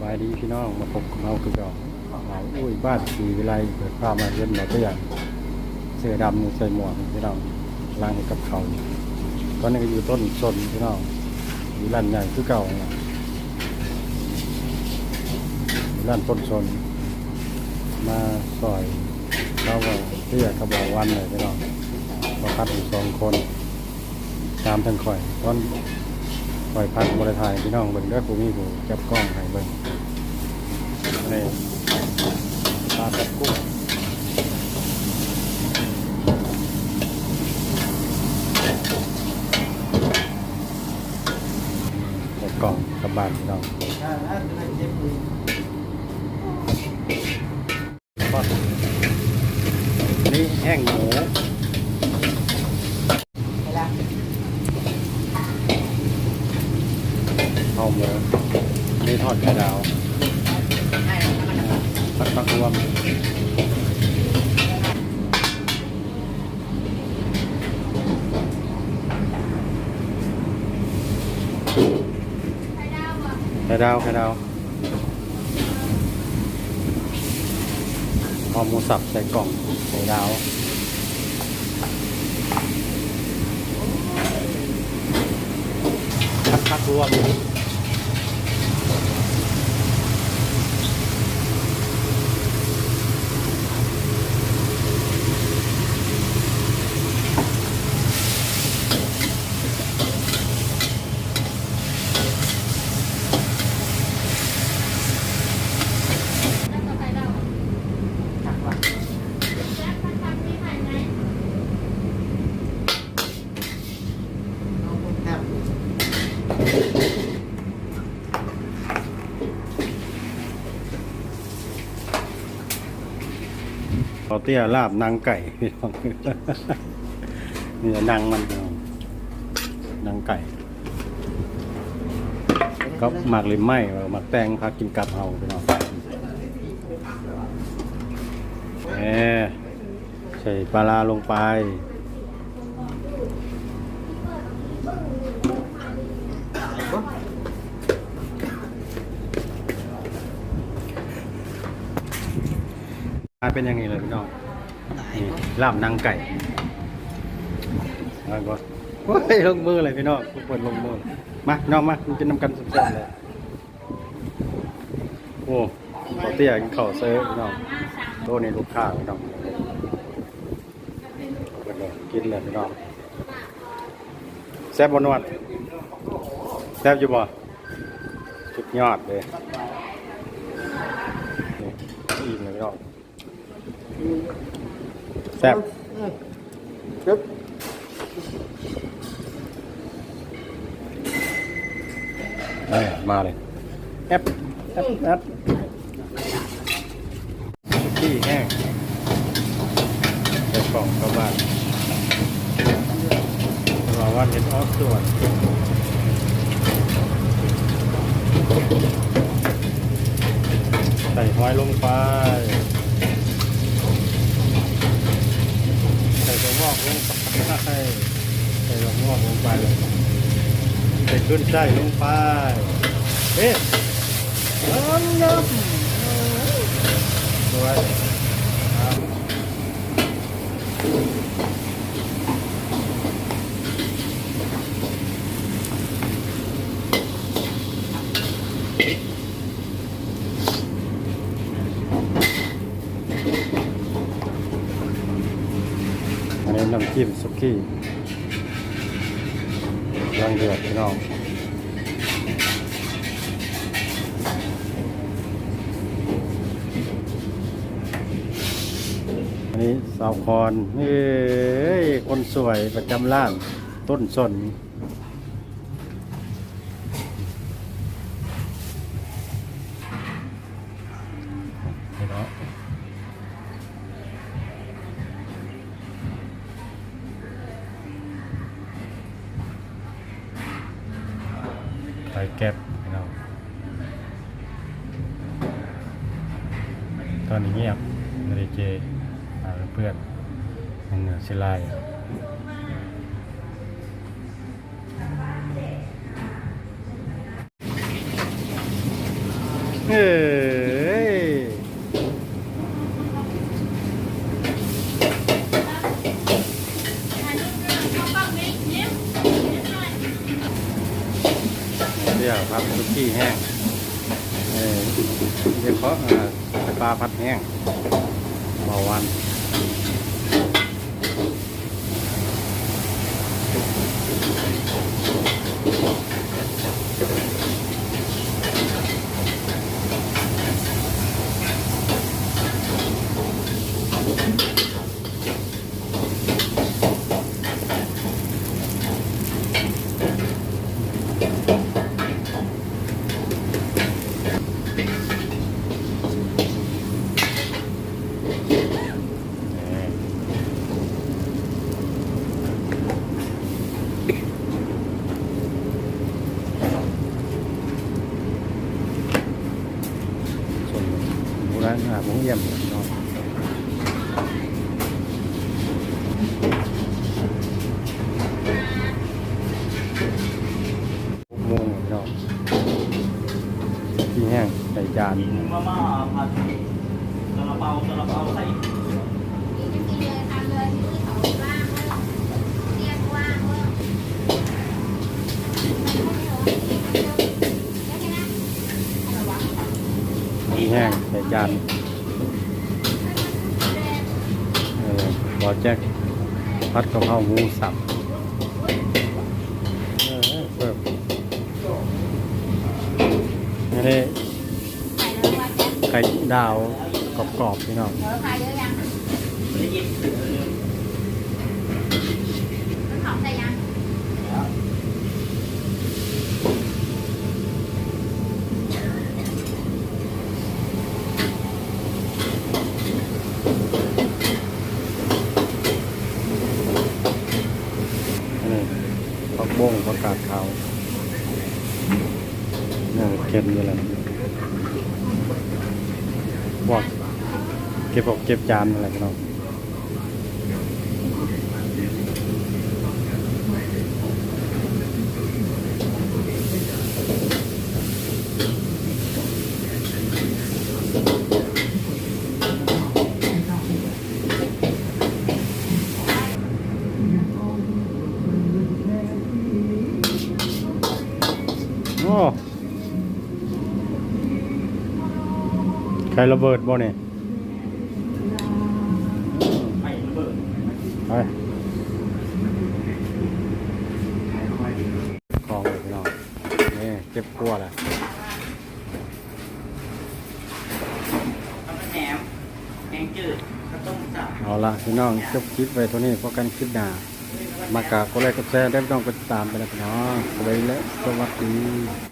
บายดีพี่น้องมาพบกับเราคือเก่าเอาอุ้ยบ้านสีวิไลเปิดภามาเย็นเราตัวอย่างเสื้อดำใส่หมวกพี่น้องล้างกับเขาตอนนี้ก็อยู่ต้นสนพี่น้องอยู่ร้านใหญ่คือเก่าอยู่ร้านต้นสนมาซอยเขาว่าเสื้อเขาบอกวันเลยพี่น้องมาพัดอยู่สองคน ตามทั้งข่อยตอนปล่อยพันบริทายพี่น้องเบิ่งด้อผู้มีผู้จับกล้องให้เบิ่งนี่ปลาตับกุ้งใส่กล่องกลับบ้านพี่น้องนี่แห้งหมูข้าหมูนี่ทอดไข่ดาวผัดผักรวมไข่ดาวไข่ดาวหอมหมูสับใส่กล่องไข่ดาว ผัดผักรว เตี้ยลาบนางไก่พี่น้องนี่นางมันพี่น้องนางไก่ก็หมักหรือไม่หมักแตงพักกินกับเอาพี่น้องแหมใส่ปลาร้าลงไป เป็นย่างนี้เลยพี่น้องนี่ลาบนางไก่แล้วก็โอ้ยลงมือเลยพี่น้องทุกคนลงมือมาน้องมามันจะนำกันสุดๆเลยโอ้ขอเตี้ยกินข้าเซิร์ฟพี่น้องโตนี่ลูกค้าพี่น้องเปิดเลยกินเลยพี่น้องแซ่บบนวดแซ่บอยู่บ่สุดยอดเลยนี่อิ่มเลยพี่น้อง แซ่บครับเอ้ยมาเลยแอปแอปแอปที่แห้งใส่กล่องเข้าบ้านรอว่าเห็นออฟส่วนใส่หอยลงไป ใส่ตัว งอกลงไปใส่ตัวงอกลงไปใส่ขึ้นไส้ลงไป เอ๊ะน้ำน้ำสวยครับ อันนี้น้ำจิ้มสุกี้ย่างเดือดพี่น้องอันนี้สาวคอนเอ้ยคนสวยประจำร้านต้นสน ไข่แก๊ปพี่น้องตอนนี้เงียบนาฬิเจหาเพื่อนยังเหนือสิลายเฮ้ ยวครับซุกี้แห้งเออเดี๋ยเพาะปลาพัดแห้งเบาวัน ส่วนหมูร้านอาหารหมูเยี่ยมพี่น้องหกโมงพี่น้องที่แห้งใส่จานกินมาม่าผัดซาลาเปาซาลาเปาใส่ที่แห้งใส่จานเออ บอแจ็คพัดกะเพราหมูสับเออเพิ่มอันนี้ไข่ดาวกรอบๆพี่น้อง ไม่ได้ยิน อันนี้ผักบงผักกาดขาว เนี่ยเค็มอยู่แล้วพวกเก็บออกเก็บจานอะไรพี่น้องโอ้ ใครระเบิดบ่เนี่ยไประเบิดไปกองเลยพี่น้องนี่เก็บกลัวแหละทำเป็นแหนมแกงจืดข้าวต้มสับเอาละพี่น้องจบคลิปไว้เท่านี้พบกันคลิปหน้ามากราบกดไลค์กดแชร์ได้ไม่ต้องกดติดตามไปแล้วพี่น้องสวัสดีและสวัสดี